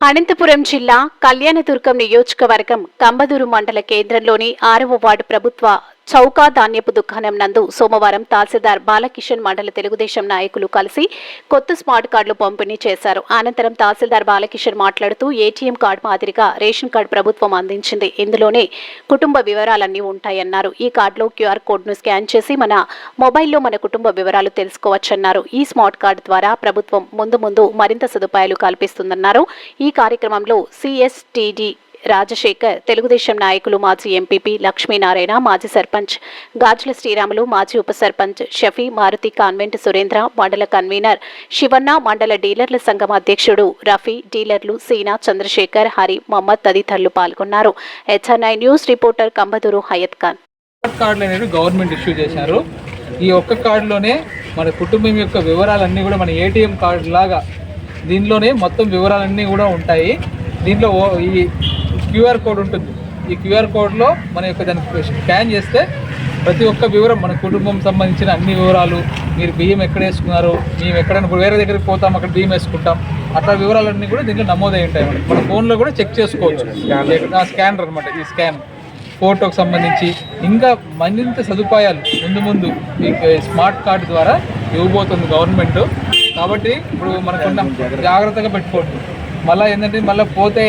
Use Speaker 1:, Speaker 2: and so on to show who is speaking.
Speaker 1: అనంతపురం జిల్లా కళ్యాణదుర్గం నియోజకవర్గం కంబదూరు మండల కేంద్రంలోని ఆరవ వార్డు ప్రభుత్వ చౌకా ధాన్యపు దుకాణం నందు సోమవారం తహసీల్దార్ బాలకిషన్ మండల తెలుగుదేశం నాయకులు కలిసి కొత్త స్మార్ట్ కార్డులు పంపిణీ చేశారు. అనంతరం తహసీల్దార్ బాలకిషన్ మాట్లాడుతూ ఏటీఎం కార్డు మాదిరిగా రేషన్ కార్డు ప్రభుత్వం అందించింది. ఇందులోనే కుటుంబ వివరాలన్నీ ఉంటాయన్నారు. ఈ కార్డులో క్యూఆర్ కోడ్ను స్కాన్ చేసి మన మొబైల్లో మన కుటుంబ వివరాలు తెలుసుకోవచ్చన్నారు. ఈ స్మార్ట్ కార్డు ద్వారా ప్రభుత్వం ముందు ముందు మరింత సదుపాయాలు కల్పిస్తుందన్నారు. ఈ కార్యక్రమంలో సిఎస్టిడి రాజశేఖర్ తెలుగుదేశం నాయకులు మాజీ ఎంపీపీ లక్ష్మీనారాయణ మాజీ సర్పంచ్ గాజుల శ్రీరాములు మాజీ ఉప సర్పంచ్ షఫీ మారుతి కాన్వెంట్ సురేంద్ర మండల కన్వీనర్ శివన్న మండల డీలర్ల సంఘం అధ్యక్షుడు రఫీ డీలర్లు సీనా చంద్రశేఖర్ హరి మహమ్మద్ తదితరులు పాల్గొన్నారు. HRI news reporter Kambaduru Hayat Khan.
Speaker 2: కార్డులు అనేవి గవర్నమెంట్ ఇష్యూ చేశారు. ఈ ఒక్క కార్డులోనే మన కుటుంబం యొక్క వివరాలన్నీ కూడా మన ఏటీఎం కార్డు లాగా దీనిలోనే మొత్తం వివరాలన్నీ కూడా ఉంటాయి. దీంట్లో ఈ క్యూఆర్ కోడ్ ఉంటుంది. ఈ క్యూఆర్ కోడ్లో మన యొక్క దాన్ని స్కాన్ చేస్తే ప్రతి ఒక్క వివరం మన కుటుంబం సంబంధించిన అన్ని వివరాలు మీరు బియ్యం ఎక్కడ వేసుకున్నారు మేము ఎక్కడైనా వేరే దగ్గరికి పోతాం అక్కడ బియ్యం వేసుకుంటాం అట్లా వివరాలన్నీ కూడా దీంట్లో నమోదై ఉంటాయి మనకి మన ఫోన్లో కూడా చెక్ చేసుకోవచ్చు. స్కానర్. అనమాట ఈ స్కాన్. ఫోటోకి సంబంధించి ఇంకా మరింత సదుపాయాలు ముందు ముందు ఈ స్మార్ట్ కార్డు ద్వారా ఇవ్వబోతుంది గవర్నమెంట్. కాబట్టి ఇప్పుడు మనకున్న జాగ్రత్తగా పెట్టుకోండి. మళ్ళీ ఏంటంటే మళ్ళీ పోతే